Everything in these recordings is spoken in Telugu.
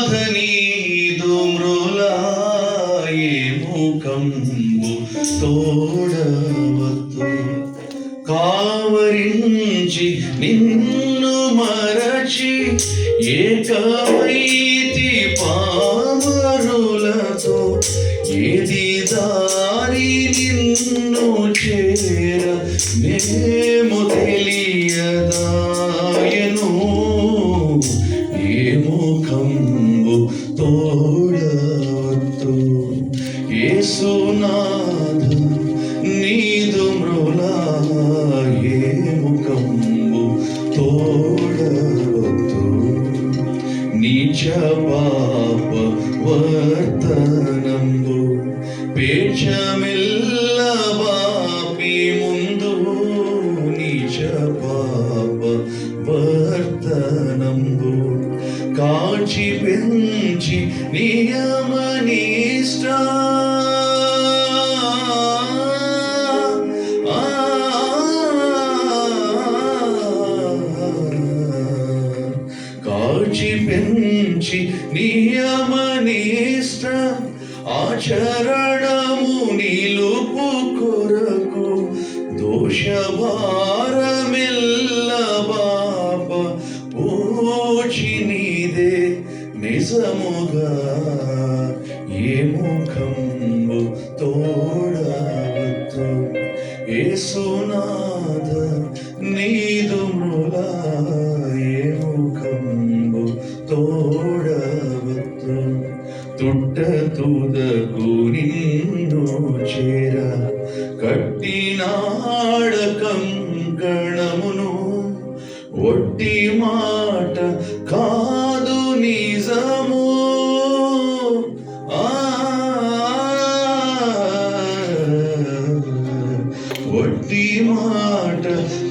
యేసునాథనీదు మృలాయే ముఖంబు తోడవద్దు కావరించి నిన్ను మరచి ఏకమైతి పామరులతో ఏది దారి నిన్ను చేర మేము తెలియదా? తోడవద్దు యేసునాథ నీదు మృలాయే ముఖంబు తోడవద్దు. నీచ పాప వర్తనంబు పేచమెల్ల బాపి ముందు నీచ పాప వర్తనంబు కాచి పెంచి నియమనిష్ట కాచి పెంచి నియమనిష్ట ఆచరణము నిలుపు కొరకు దోషవా నిజముగా ఏ ముఖంబు తోడవద్దు ఏ ఏసునాథ నీదు మృలా ఏ ముఖంబు తోడవద్దు తుట్ట తుదకు నిన్ను చేర కట్టినాడకం ఒట్టి మాట కాదు నిజము. ఒట్టి మాట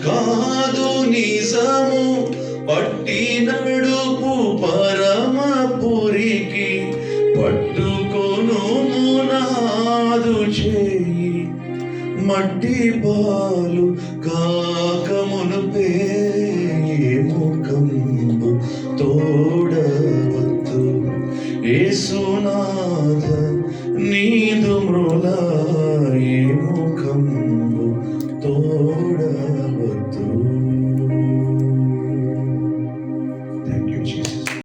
కాదు నిజము. పట్టి నడుపు పరమపురికి పట్టుకొను మునాదు చేయి. మట్టి పాలు నీదు మృలాయే